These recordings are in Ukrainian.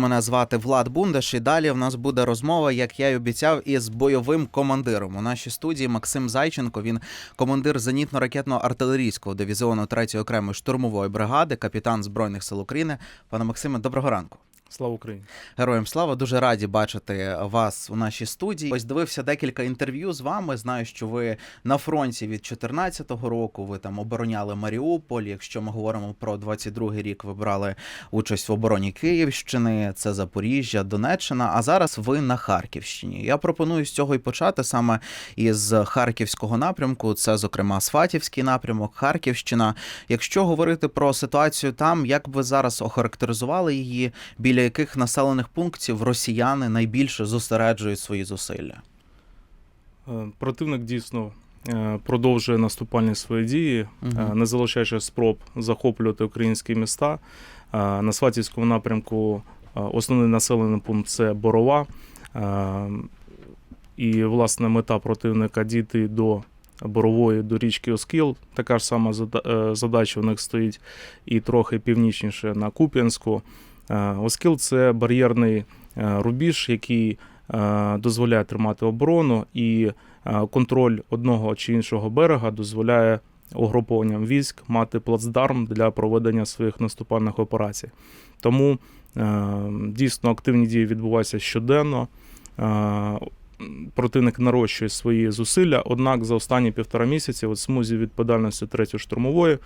Мене звати Влад Бундаш, і далі в нас буде розмова, як я й обіцяв, із бойовим командиром. У нашій студії Максим Зайченко. Він командир зенітно-ракетно-артилерійського дивізіону 3-ї окремої штурмової бригади, капітан Збройних сил України. Пане Максиме, доброго ранку. Слава Україні! Героям слава, дуже раді бачити вас у нашій студії. Ось дивився декілька інтерв'ю з вами. Знаю, що ви на фронті від 2014 року. Ви там обороняли Маріуполь. Якщо ми говоримо про 22-й рік, ви брали участь в обороні Київщини, це Запоріжжя, Донеччина. А зараз ви на Харківщині. Я пропоную з цього і почати саме із харківського напрямку. Це, зокрема, Сватівський напрямок, Харківщина. Якщо говорити про ситуацію там, як би зараз охарактеризували її, біля яких населених пунктів росіяни найбільше зосереджують свої зусилля? Е, Противник дійсно е, продовжує наступальні свої дії, е, не залишаючи спроб захоплювати українські міста. На Сватівському напрямку основний населений пункт це Борова. І, власне, мета противника дійти до Борової, до річки Оскіл. Така ж сама задача у них стоїть і трохи північніше на Куп'янську. Е, Оскіл це бар'єрний е, рубіж, який е, дозволяє тримати оборону, і контроль одного чи іншого берега дозволяє угрупованням військ мати плацдарм для проведення своїх наступальних операцій. Тому дійсно активні дії відбуваються щоденно. Противник нарощує свої зусилля, однак за останні півтора місяці, от смузі відповідальності третьої штурмової,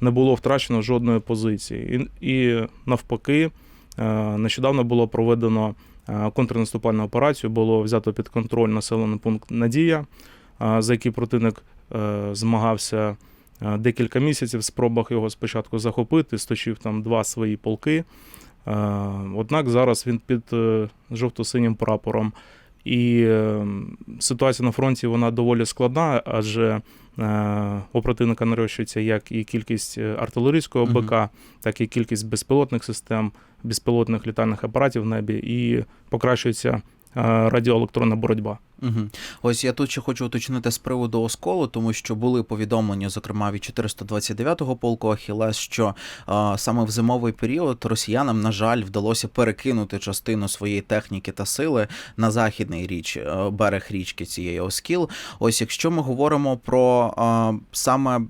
не було втрачено жодної позиції. І, і навпаки, нещодавно було проведено е, контрнаступальну операцію, було взято під контроль населений пункт Надія, е, за який противник е, змагався е, декілька місяців в спробах його спочатку захопити, сточив там два свої полки. Е, Однак зараз він під е, жовто-синім прапором. І е, ситуація на фронті вона доволі складна, адже е, у противника нарощується як і кількість е, артилерійського БК, угу. так і кількість безпілотних систем, безпілотних літальних апаратів в небі, і покращується е, радіоелектронна боротьба. Угу. Ось я тут ще хочу уточнити з приводу осколу, тому що були повідомлення, зокрема від 429-го полку Ахілес, що е, саме в зимовий період росіянам, на жаль, вдалося перекинути частину своєї техніки та сили на західний річ, е, берег річки цієї Оскіл. Ось якщо ми говоримо про е, саме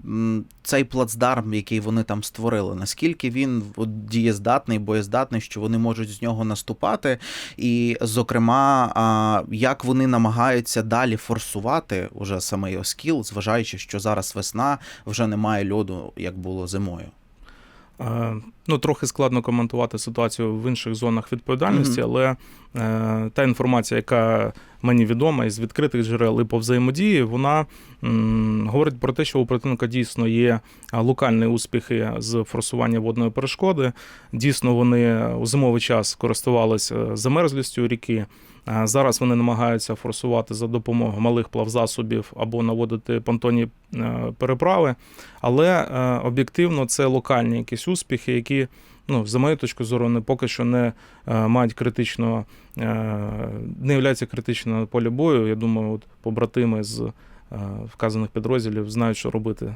цей плацдарм, який вони там створили, наскільки він дієздатний, боєздатний, що вони можуть з нього наступати, і, зокрема, а, як вони намагаються далі форсувати уже самий Оскіл, зважаючи, що зараз весна, вже немає льоду, як було зимою. Е, Ну, трохи складно коментувати ситуацію в інших зонах відповідальності, але е, та інформація, яка мені відома із відкритих джерел і по взаємодії, вона м, говорить про те, що у противника дійсно є локальні успіхи з форсування водної перешкоди. Дійсно, вони у зимовий час користувалися замерзлістю ріки. Зараз вони намагаються форсувати за допомогою малих плавзасобів або наводити понтонні е, переправи. Але е, об'єктивно це локальні якісь успіхи, які, ну, за мою точку зору, не поки що не е, мають критично, е, не являються критично на полі бою. Я думаю, от побратими з вказаних підрозділів знають, що робити.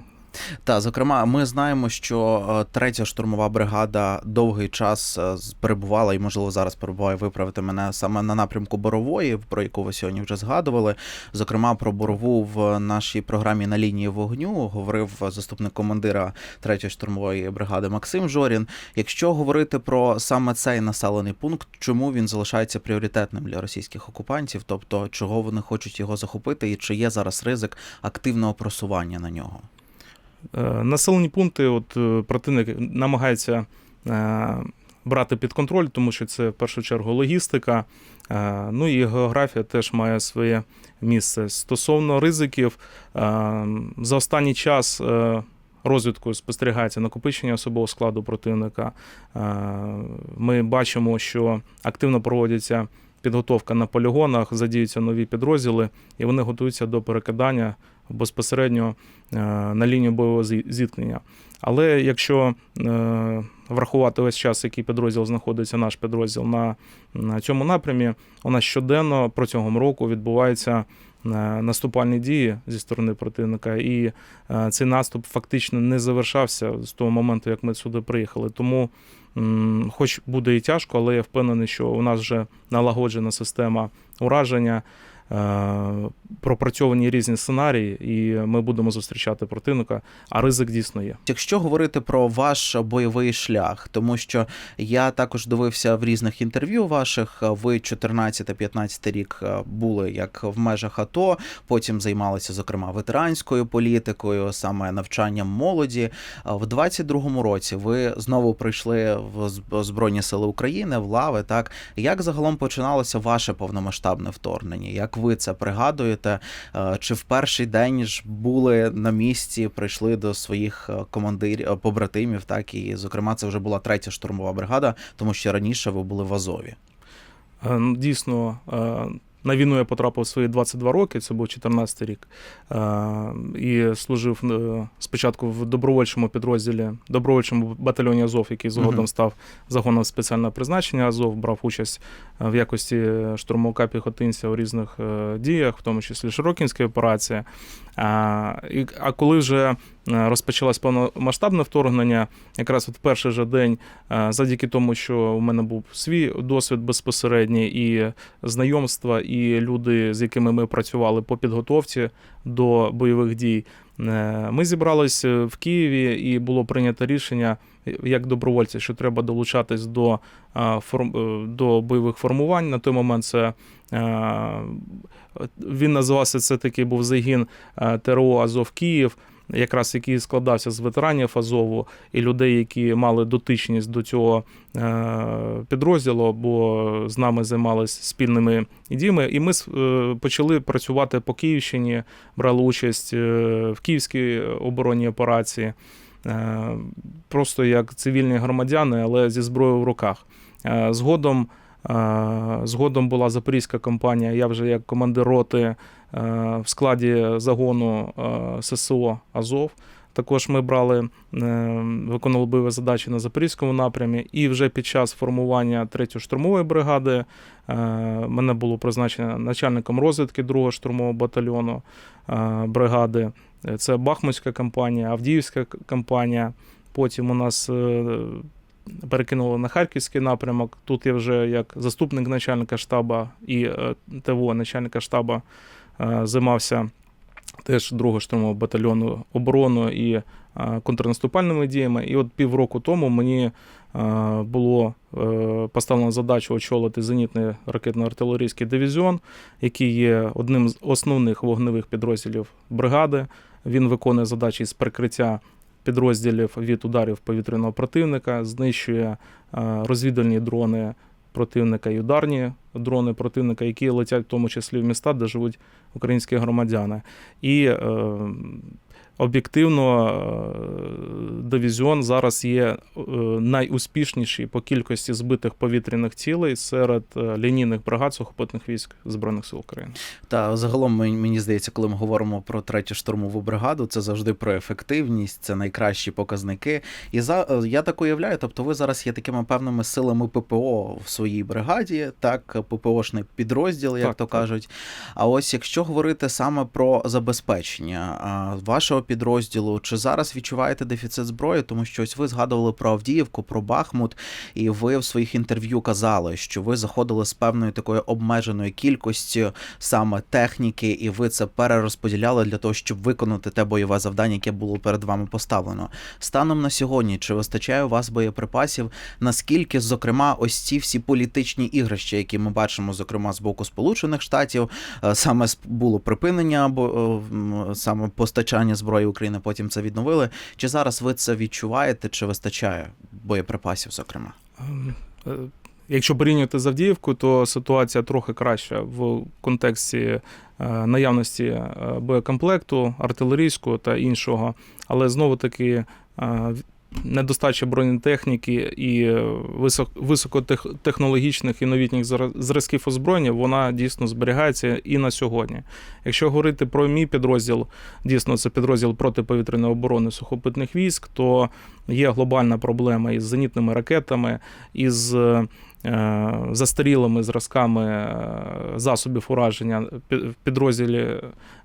Та зокрема, ми знаємо, що е, третя штурмова бригада довгий час е, перебувала і, можливо, зараз перебуває виправити мене саме на напрямку Борової, про яку ви сьогодні вже згадували. Зокрема, про Борову в нашій програмі на лінії вогню говорив заступник командира третьої штурмової бригади Максим Жорін. Якщо говорити про саме цей населений пункт, чому він залишається пріоритетним для російських окупантів, тобто чого вони хочуть його захопити, і чи є зараз ризик активного просування на нього? Е, Населені пункти, от е, противник намагається е, брати під контроль, тому що це в першу чергу логістика. Ну і географія теж має своє місце. Стосовно ризиків, за останній час розвідкою спостерігається накопичення особового складу противника. Ми бачимо, що активно проводиться підготовка на полігонах, задіються нові підрозділи, і вони готуються до перекидання безпосередньо е, на лінію бойового зіткнення. Але якщо е, врахувати весь час, який підрозділ знаходиться, наш підрозділ на, цьому напрямі, у нас щоденно протягом року відбувається наступальні дії зі сторони противника, і е, цей наступ фактично не завершався з того моменту, як ми сюди приїхали. Тому, хоч буде і тяжко, але я впевнений, що у нас вже налагоджена система ураження. Е, Пропрацьовані різні сценарії, і ми будемо зустрічати противника. А ризик дійсно є. Якщо говорити про ваш бойовий шлях, тому що я також дивився в різних інтерв'ю ваших, ви 14-15 рік е, були як в межах АТО, потім займалися зокрема ветеранською політикою, саме навчанням молоді. В 22-му році ви знову прийшли в Збройні Сили України в лави. Так як загалом починалося ваше повномасштабне вторгнення? Як ви це пригадуєте? Е, Чи в перший день ж були на місці, прийшли до своїх е, командирів е, побратимів, так і зокрема, це вже була третя штурмова бригада, тому що раніше ви були в Азові. Ну, Дійсно, на війну я потрапив свої 22 роки, це був 14 рік. Е, І служив е, спочатку в добровольчому підрозділі, добровольчому батальйоні Азов, який згодом став загоном спеціального призначення Азов, брав участь е, в якості штурмовика піхотинця у різних діях, в тому числі Широкінської операції. А, коли вже розпочалось повномасштабне вторгнення, якраз от перший же день, е, завдяки тому, що у мене був свій досвід безпосередній, і знайомства, і люди, з якими ми працювали по підготовці до бойових дій, е, ми зібрались в Києві, і було прийнято рішення як добровольці, що треба долучатись до, е, е, до бойових формувань. На той момент це. е, Він називався це такий був загін е, ТРО Азов Київ, якраз який складався з ветеранів Азову і людей, які мали дотичність до цього е, підрозділу, бо з нами займалися спільними діями. І ми е, почали працювати по Київщині, брали участь е, в Київській оборонній операції, просто як цивільні громадяни, але зі зброєю в руках. Згодом. Згодом була запорізька компанія. Я вже як командир роти в складі загону е, ССО Азов. Також ми брали, е, виконували бойові задачі на запорізькому напрямі. І вже під час формування 3-ї штурмової бригади е, мене було призначено начальником розвідки 2-го штурмового батальйону е, бригади. Е, Це Бахмутська компанія, Авдіївська к- компанія. Потім у нас е, перекинули на Харківський напрямок. Тут я вже як заступник начальника штабу і е, ТВО начальника штабу е, займався теж другого штурмового батальйону оборону і е, контрнаступальними діями. І от півроку тому мені е, було е, поставлено задачу очолити зенітний ракетно-артилерійський дивізіон, який є одним з основних вогневих підрозділів бригади. Він виконує задачі з прикриття підрозділів від ударів повітряного противника, знищує е, розвідувальні дрони противника і ударні дрони противника, які летять в тому числі в міста, де живуть українські громадяни. І е, об'єктивно е, дивізіон зараз є е, найуспішніший по кількості збитих повітряних цілей серед е, лінійних бригад сухопутних військ Збройних сил України. Та загалом мені здається, коли ми говоримо про третю штурмову бригаду, це завжди про ефективність, це найкращі показники. І за я так уявляю, тобто ви зараз є такими певними силами ППО в своїй бригаді, так ППОшний підрозділ, як Так, то так. кажуть. А ось якщо говорити саме про забезпечення вашого підрозділу, чи зараз відчуваєте дефіцит зброї, тому що ось ви згадували про Авдіївку, про Бахмут, і ви в своїх інтерв'ю казали, що ви заходили з певною такою обмеженою кількістю саме техніки, і ви це перерозподіляли для того, щоб виконати те бойове завдання, яке було перед вами поставлено. Станом на сьогодні, чи вистачає у вас боєприпасів? Наскільки, зокрема, ось ці всі політичні ігрища, які ми бачимо, зокрема з боку Сполучених Штатів, е, саме було припинення або е, саме постачання зброї України, потім це відновили. Чи зараз ви це відчуваєте, чи вистачає боєприпасів, зокрема? Ем, е, Якщо порівнювати з Авдіївкою, то ситуація трохи краща в контексті е, наявності е, боєкомплекту, артилерійського та іншого. Але знову таки недостача бронетехніки і високотехнологічних і новітніх зра- зразків озброєння, вона дійсно зберігається і на сьогодні. Якщо говорити про мій підрозділ, дійсно це підрозділ протиповітряної оборони сухопутних військ, то є глобальна проблема із зенітними ракетами, із е, застарілими зразками е, засобів ураження в підрозділі.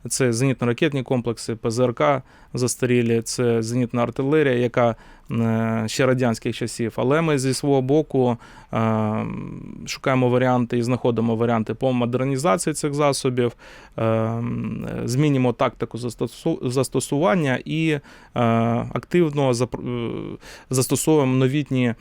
Це зенітно-ракетні комплекси, ПЗРК застарілі, це зенітна артилерія, яка е, ще радянських часів. Але ми зі свого боку е, шукаємо варіанти і знаходимо варіанти по модернізації цих засобів, е, змінюємо тактику застосування і активно застосовуємо новітні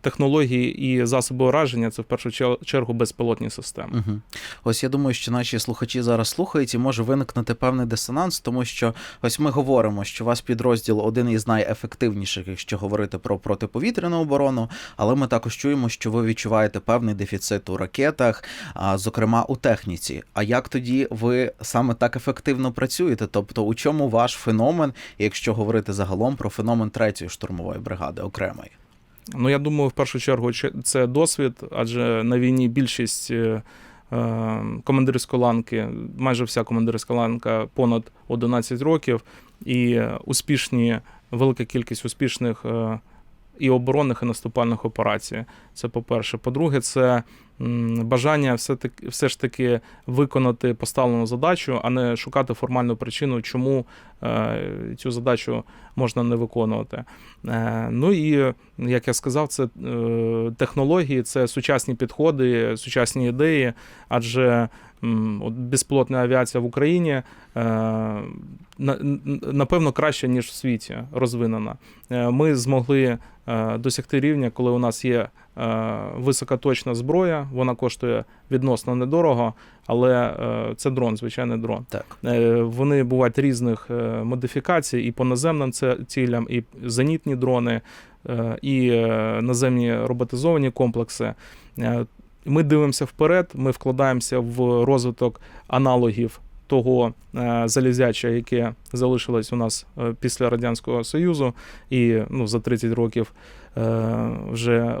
технології і засоби ураження. Це в першу чергу безпілотні системи. Угу. Ось я думаю, що наші слухачі зараз слухають може виникнути певний дисонанс, тому що ось ми говоримо, що у вас підрозділ один із найефективніших, якщо говорити про протиповітряну оборону, але ми також чуємо, що ви відчуваєте певний дефіцит у ракетах, а, зокрема у техніці. А як тоді ви саме так ефективно працюєте? Тобто, у чому ваш феномен, якщо говорити загалом про феномен третьої штурмової бригади окремої? Ну, я думаю, в першу чергу че- це досвід, адже на війні більшість е, командирської ланки, майже вся командирська ланка понад 11 років, і е, успішні, велика кількість успішних е, і оборонних, і наступальних операцій. Це по-перше. По-друге, це м, бажання все, таки, все ж таки виконати поставлену задачу, а не шукати формальну причину, чому е, цю задачу можна не виконувати. Е, Ну і як я сказав, це е, технології, це сучасні підходи, сучасні ідеї, адже безпілотна авіація в Україні на- напевно краще, ніж в світі розвинена. Ми змогли досягти рівня, коли у нас є високоточна зброя, вона коштує відносно недорого, але е, це дрон, звичайний дрон. Так. Е, Вони бувають різних е, модифікацій і по наземним цілям, і зенітні дрони, е, і е, наземні роботизовані комплекси. Е, Ми дивимося вперед, ми вкладаємося в розвиток аналогів того е, залізяча, яке залишилось у нас е, після Радянського Союзу, і ну, за 30 років е, вже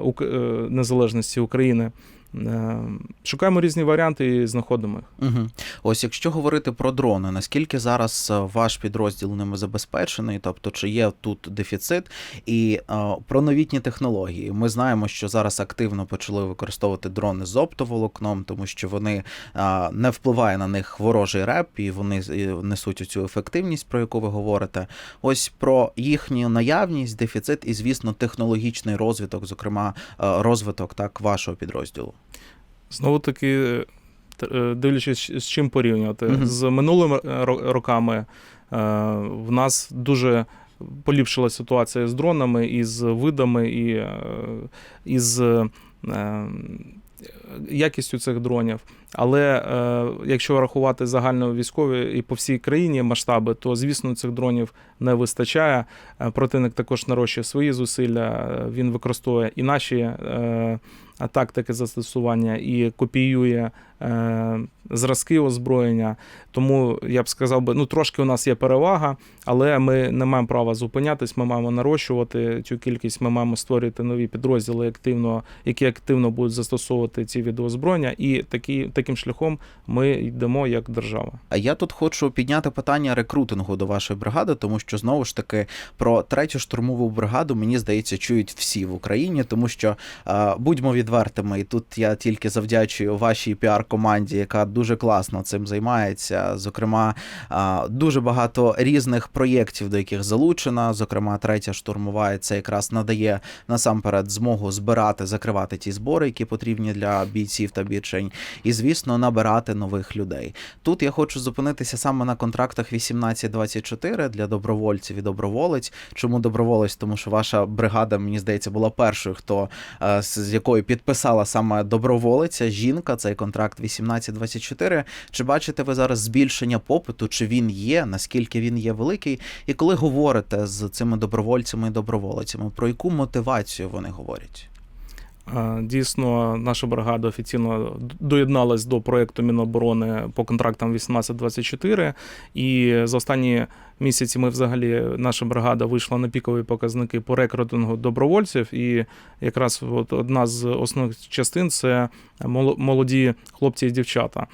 незалежності України. Е, Шукаємо різні варіанти і знаходимо їх. Угу. Ось якщо говорити про дрони, наскільки зараз е, ваш підрозділ ними забезпечений, тобто чи є тут дефіцит, і е, про новітні технології. Ми знаємо, що зараз активно почали використовувати дрони з оптоволокном, тому що вони е, не впливає на них ворожий реп, і вони несуть цю ефективність, про яку ви говорите. Ось про їхню наявність, дефіцит і, звісно, технологічний розвиток, зокрема, розвиток так вашого підрозділу. Знову таки, е, дивлячись, з чим порівнювати. Мгм. З минулими е, ро- роками е, в нас дуже поліпшила ситуація з дронами, і з видами, і, і з якістю цих дронів. Але е, якщо рахувати загально військові і по всій країні масштаби, то звісно цих дронів не вистачає. Противник також нарощує свої зусилля. Він використовує і наші е, тактики застосування, і копіює е, зразки озброєння. Тому я б сказав би, ну трошки у нас є перевага, але ми не маємо права зупинятись. Ми маємо нарощувати цю кількість. Ми маємо створювати нові підрозділи активно, які активно будуть застосовувати ці види озброєння, і такі, таким шляхом ми йдемо як держава. А я тут хочу підняти питання рекрутингу до вашої бригади, тому що знову ж таки про третю штурмову бригаду мені здається чують всі в Україні, тому що е, будьмо відвертими, і тут я тільки завдячую вашій піар-команді, яка дуже класно цим займається. Зокрема, дуже багато різних проєктів, до яких залучена. Зокрема, третя штурмова це якраз надає насамперед змогу збирати, закривати ті збори, які потрібні для бійців та бійчень, і звісно, набирати нових людей. Тут я хочу зупинитися саме на контрактах 18-24 для добровольців і доброволець. Чому доброволець? Тому що ваша бригада, мені здається, була першою, хто е, з якою підписала саме доброволиця, жінка, цей контракт 18-24. Чи бачите ви зараз збільшення попиту? Чи він є? Наскільки він є великий? І коли говорите з цими добровольцями і доброволицями, про яку мотивацію вони говорять? Е, Дійсно, наша бригада офіційно доєдналась до проєкту Міноборони по контрактам 1824. І за останні місяці ми взагалі наша бригада вийшла на пікові показники по рекрутингу добровольців. І якраз от одна з основних частин це молоді хлопці і дівчата.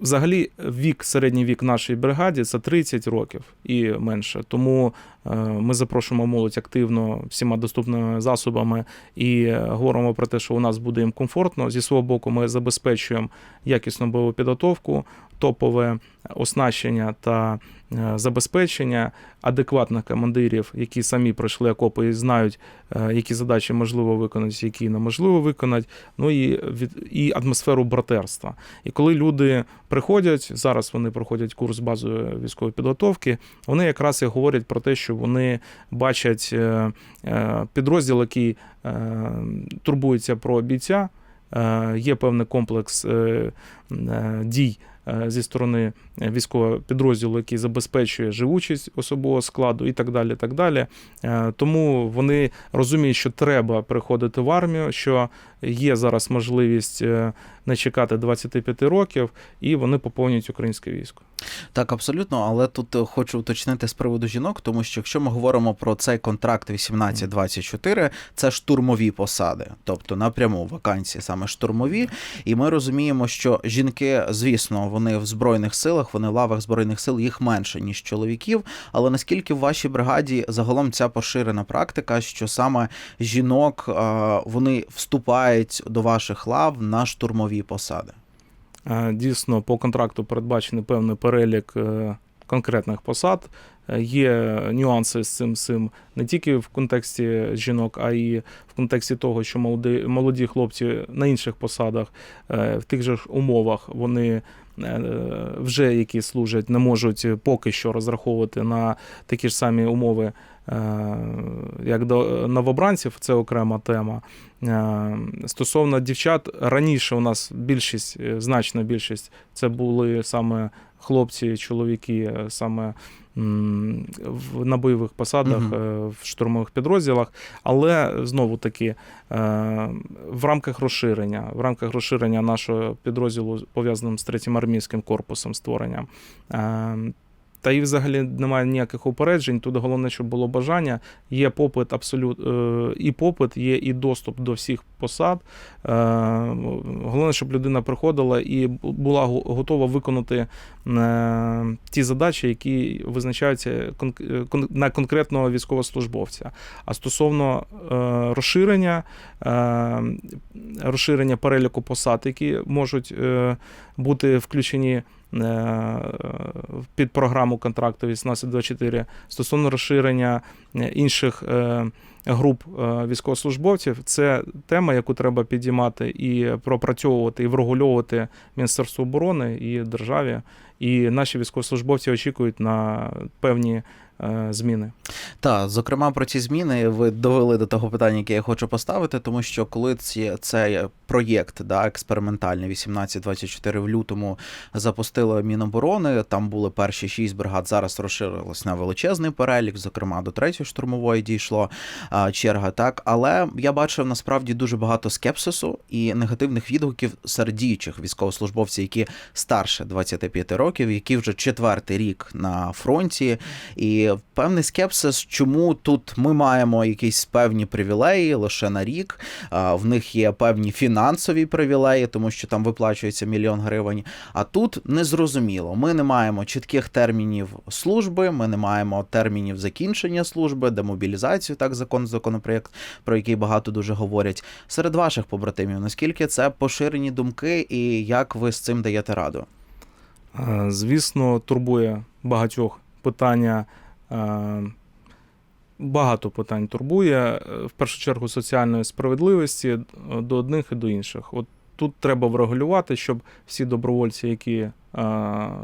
Взагалі, вік, середній вік нашої бригаді це 30 років і менше. Тому е, ми запрошуємо молодь активно всіма доступними засобами і говоримо про те, що у нас буде їм комфортно. Зі свого боку, ми забезпечуємо якісну бойову підготовку, топове оснащення та е, забезпечення адекватних командирів, які самі пройшли окопи і знають, е, які задачі можливо виконати, які неможливо виконати. Ну і і атмосферу братерства. І коли люди приходять, зараз вони проходять курс базової військової підготовки, вони якраз і говорять про те, що вони бачать е, підрозділ, який турбується про бійця. Є певний комплекс дій зі сторони військового підрозділу, який забезпечує живучість особового складу і так далі. так далі. Е, Тому вони розуміють, що треба приходити в армію, що є зараз можливість е, не чекати 25 років, і вони поповнюють українське військо. Так, абсолютно, але тут е, хочу уточнити з приводу жінок, тому що якщо ми говоримо про цей контракт 18-24, це штурмові посади, тобто напряму вакансії саме штурмові. І ми розуміємо, що жінки, звісно, вони в збройних силах, вони в лавах збройних сил їх менше ніж чоловіків. Але наскільки в вашій бригаді загалом ця поширена практика, що саме жінок е, вони вступають до ваших лав на штурмові посади? Е, Дійсно, по контракту передбачений певний перелік е, конкретних посад. Е, Є нюанси з цим, цим не тільки в контексті жінок, а й в контексті того, що молоді, молоді хлопці на інших посадах, в тих же ж умовах, вони вже які служать, не можуть поки що розраховувати на такі ж самі умови, як до новобранців, це окрема тема. Е, Стосовно дівчат, раніше у нас більшість, е, значна більшість, це були саме хлопці, чоловіки, е, саме на бойових посадах, е, в штурмових підрозділах. Але знову таки, е, в рамках розширення, в рамках розширення нашого підрозділу, пов'язаним з третім армійським корпусом створення. Та і взагалі немає ніяких упереджень. Тут головне, щоб було бажання. Є попит абсолют, е, і попит, є і доступ до всіх посад. Е, Головне, щоб людина приходила і була готова виконати е, ті задачі, які визначаються на конкретного військовослужбовця. А стосовно розширення, розширення переліку посад, які можуть бути включені під програму контракту 1824 стосовно розширення е, інших е, груп е, військовослужбовців, це тема, яку треба підіймати і пропрацьовувати, і врегульовувати Міністерство оборони і державі. І наші військовослужбовці очікують на певні е, зміни. Так, зокрема, про ці зміни ви довели до того питання, яке я хочу поставити, тому що коли ці, цей проєкт да, експериментальний 1824 в лютому запустили Міноборони, там були перші шість бригад, зараз розширилось на величезний перелік, зокрема до третьої штурмової дійшло черга. Так, але я бачив насправді дуже багато скепсису і негативних відгуків серед діючих військовослужбовців, які старше 25 років, які вже четвертий рік на фронті, і певний скепсис, чому тут ми маємо якісь певні привілеї лише на рік. В них є певні фінансові привілеї, тому що там виплачується мільйон гривень. А тут незрозуміло. Ми не маємо чітких термінів служби, ми не маємо термінів закінчення служби, демобілізацію, так закон, законопроєкт, про який багато дуже говорять. Серед ваших побратимів, наскільки це поширені думки, і як ви з цим даєте раду? Е, Звісно, турбує багатьох питання. Е, Багато питань турбує. е, В першу чергу соціальної справедливості е, до одних і до інших. От тут треба врегулювати, щоб всі добровольці, які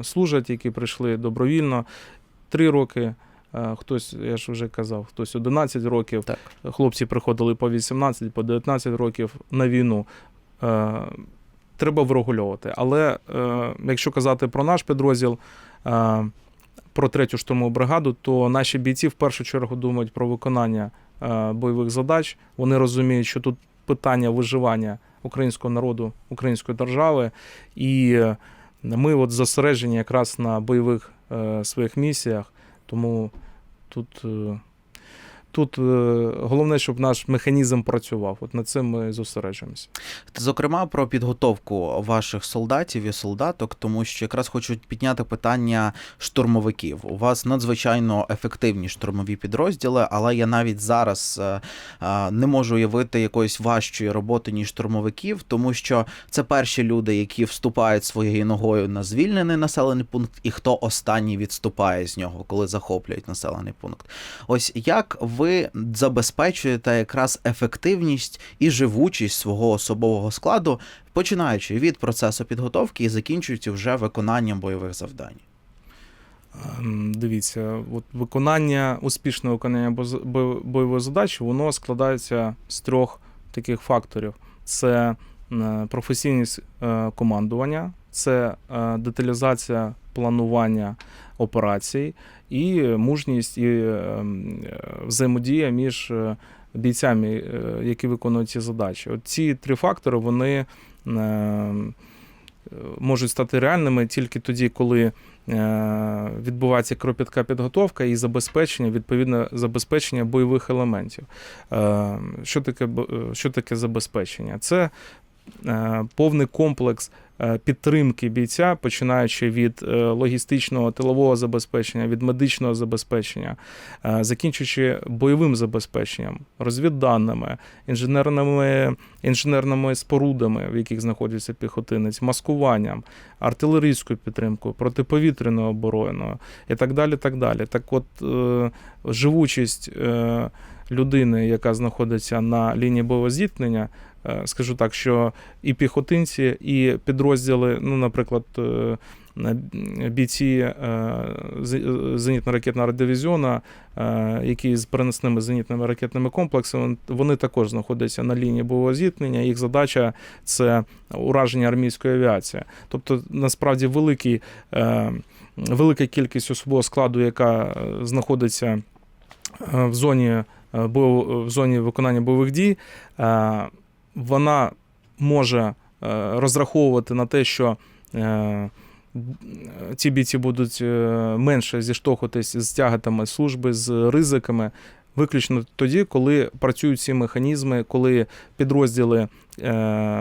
служать, які прийшли добровільно, три роки. Хтось, я ж вже казав, хтось 11 років. Так. Хлопці приходили по 18, по 19 років на війну. Треба врегульовувати. Але якщо казати про наш підрозділ, про третю штурмову бригаду, то наші бійці в першу чергу думають про виконання е, бойових задач. Вони розуміють, що тут питання виживання українського народу, української держави, і е, ми от зосереджені якраз на бойових е, своїх місіях, тому тут. Тут е, головне, щоб наш механізм працював. От над цим ми зосереджуємося. Зокрема, про підготовку ваших солдатів і солдаток, тому що якраз хочуть підняти питання штурмовиків. У вас надзвичайно ефективні штурмові підрозділи, але я навіть зараз е, е, не можу уявити якоїсь важчої роботи ніж штурмовиків, тому що це перші люди, які вступають своєю ногою на звільнений населений пункт, і хто останній відступає з нього, коли захоплюють населений пункт. Ось як ви забезпечуєте якраз ефективність і живучість свого особового складу, починаючи від процесу підготовки і закінчуючи вже виконанням бойових завдань? Ем, Дивіться, от виконання, успішне виконання бойової задачі, воно складається з трьох таких факторів: це е, професійність е, командування, це е, деталізація планування операцій і мужність і ем, е, взаємодія між е, бійцями, е, які виконують ці задачі. От ці три фактори вони е, можуть стати реальними тільки тоді, коли е, відбувається кропітка підготовка і забезпечення, відповідно, забезпечення бойових елементів. Е, Що таке, е, що таке забезпечення? Це е, повний комплекс е, підтримки бійця, починаючи від е, логістичного тилового забезпечення, від медичного забезпечення, е, закінчуючи бойовим забезпеченням, розвідданими, інженерними, інженерними спорудами, в яких знаходиться піхотинець, маскуванням, артилерійською підтримкою, протиповітряною обороною і так далі. Так далі. Так от е, живучість е, людини, яка знаходиться на лінії бойового зіткнення, е, скажу так, що і піхотинці, і підрозділи, ну, наприклад, е, бійці е, зенітно-ракетного радіовізіона, е, які з переносними зенітними ракетними комплексами, вони також знаходяться на лінії бойового зіткнення. Їх задача це ураження армійської авіації. Тобто, насправді, великий, е, велика кількість особового складу, яка е, знаходиться е, в зоні, е, в зоні виконання бойових дій, е, вона може е, розраховувати на те, що е, ці бійці будуть е, менше зіштовхуватись з тягатами служби, з ризиками. Виключно тоді, коли працюють ці механізми, коли підрозділи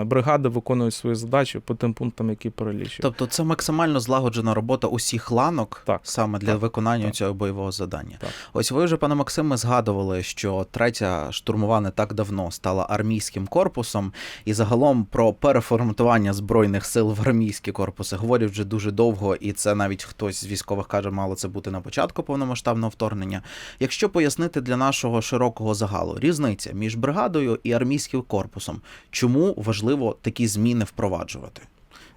бригади виконують свої задачі по тим пунктам, які перелічують. Тобто це максимально злагоджена робота усіх ланок Так. саме для Так. виконання Так. цього бойового завдання. Так. Ось ви вже, пане Максиме, згадували, що третя штурмова не так давно стала армійським корпусом, і загалом про переформатування збройних сил в армійські корпуси говорять вже дуже довго, і це навіть хтось з військових каже, мало це бути на початку повномасштабного вторгнення. Якщо пояснити для нашого широкого загалу різниця між бригадою і армійським корпусом, чому важливо такі зміни впроваджувати?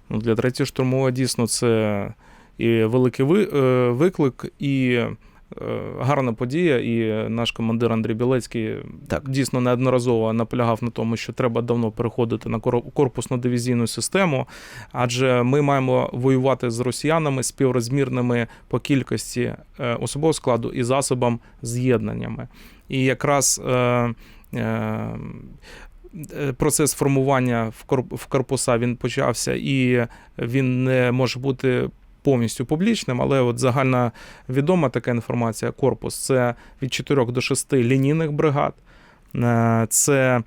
Ну, для третьої штурмової дійсно це і великий е, виклик, і е, гарна подія. І наш командир Андрій Білецький Так. дійсно неодноразово наполягав на тому, що треба давно переходити на кор- корпусну дивізійну систему, адже ми маємо воювати з росіянами співрозмірними по кількості е, особового складу і засобам з'єднаннями. І якраз процес формування в корпуса він почався, і він не може бути повністю публічним, але от загальна відома така інформація: корпус це від 4 до 6 лінійних бригад. Е, Це е,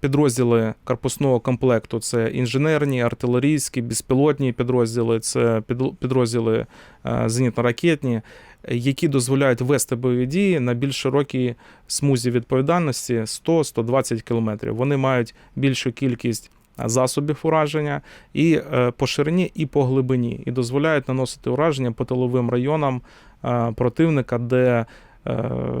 підрозділи корпусного комплекту, це інженерні, артилерійські, безпілотні підрозділи, це підрозділи е, зенітно-ракетні, які дозволяють вести бойові дії на більш широкій смузі відповідальності 100-120 км. Вони мають більшу кількість засобів ураження і е, по ширині, і по глибині, і дозволяють наносити ураження по тиловим районам е, противника, де е,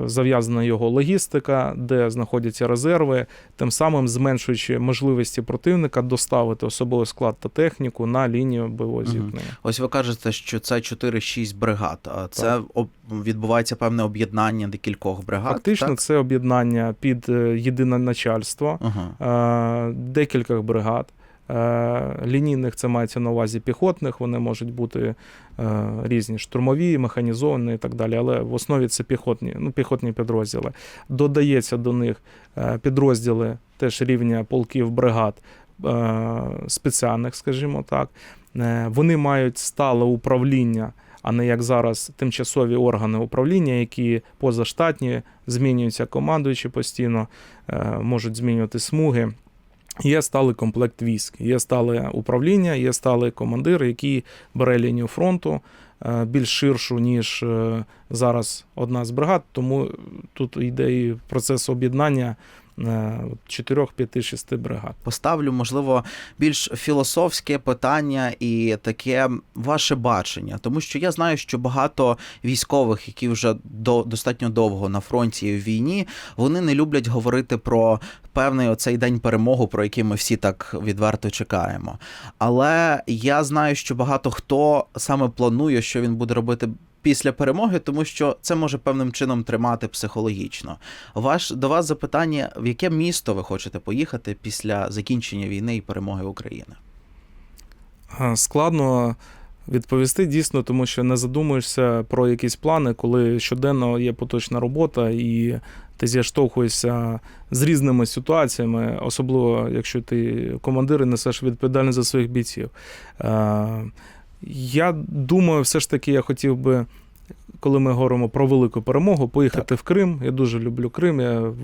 зав'язана його логістика, де знаходяться резерви, тим самим зменшуючи можливості противника доставити особовий склад та техніку на лінію бойового зіткнення. Ось ви кажете, що це 4-6 бригад. А це об- відбувається певне об'єднання декількох бригад. Фактично, так? це об'єднання під е, єдине начальство. Е, декількох бригад. Е, Лінійних це мається на увазі піхотних, вони можуть бути е, різні штурмові, механізовані і так далі. Але в основі це піхотні, ну, піхотні підрозділи. Додається до них е, підрозділи теж рівня полків бригад спеціальних, скажімо так. Вони мають стале управління а не як зараз тимчасові органи управління, які позаштатні, змінюються командуючі постійно, можуть змінювати смуги. Є сталий комплект військ, є стале управління, є сталий командир, який бере лінію фронту е, більш ширшу, ніж е, зараз одна з бригад. Тому тут йде і процес об'єднання 4, 5, 6 бригад. Поставлю, можливо, більш філософське питання і таке ваше бачення, тому що я знаю, що багато військових, які вже до достатньо довго на фронті в війні, вони не люблять говорити про певний оцей день перемоги, про який ми всі так відверто чекаємо. Але я знаю, що багато хто саме планує, що він буде робити. Після перемоги, тому що це може певним чином тримати психологічно. Ваш до вас запитання: в яке місто ви хочете поїхати після закінчення війни і перемоги України? Е, Складно відповісти дійсно, тому що не задумуєшся про якісь плани, коли щоденно є поточна робота і ти зіштовхуєшся з різними ситуаціями, особливо якщо ти командир і несеш відповідальність за своїх бійців. Я думаю, все ж таки, я хотів би. Коли ми говоримо про велику перемогу, поїхати в Крим. Я дуже люблю Крим. Я в,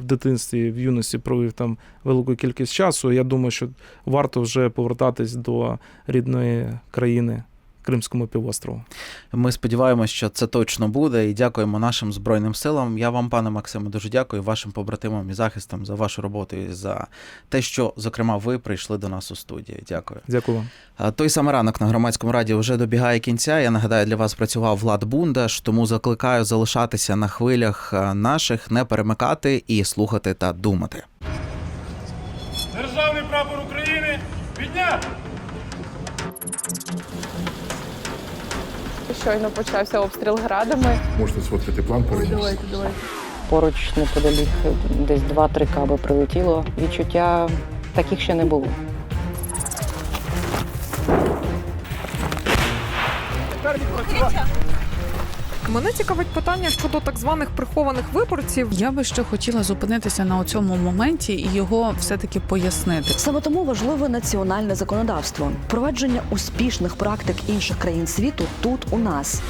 в дитинстві, в юності провів там велику кількість часу. Я думаю, що варто вже повертатись до рідної країни Кримському півострову. Ми сподіваємося, що це точно буде, і дякуємо нашим збройним силам. Я вам, пане Максиме, дуже дякую вашим побратимам і захистам за вашу роботу і за те, що, зокрема, ви прийшли до нас у студію. Дякую. Дякую вам. Той самий ранок на громадському радіо вже добігає кінця. Я нагадаю, для вас працював Влад Бундаш, тому закликаю залишатися на хвилях наших, не перемикати і слухати та думати. Щойно почався обстріл градами. Можете сфоткати план переніс. Поруч неподалік десь 2-3 каби прилетіло. Відчуття таких ще не було. Мене цікавить питання щодо так званих прихованих виборців. Я би ще хотіла зупинитися на цьому моменті і його все-таки пояснити. Саме тому важливе національне законодавство, впровадження успішних практик інших країн світу тут у нас.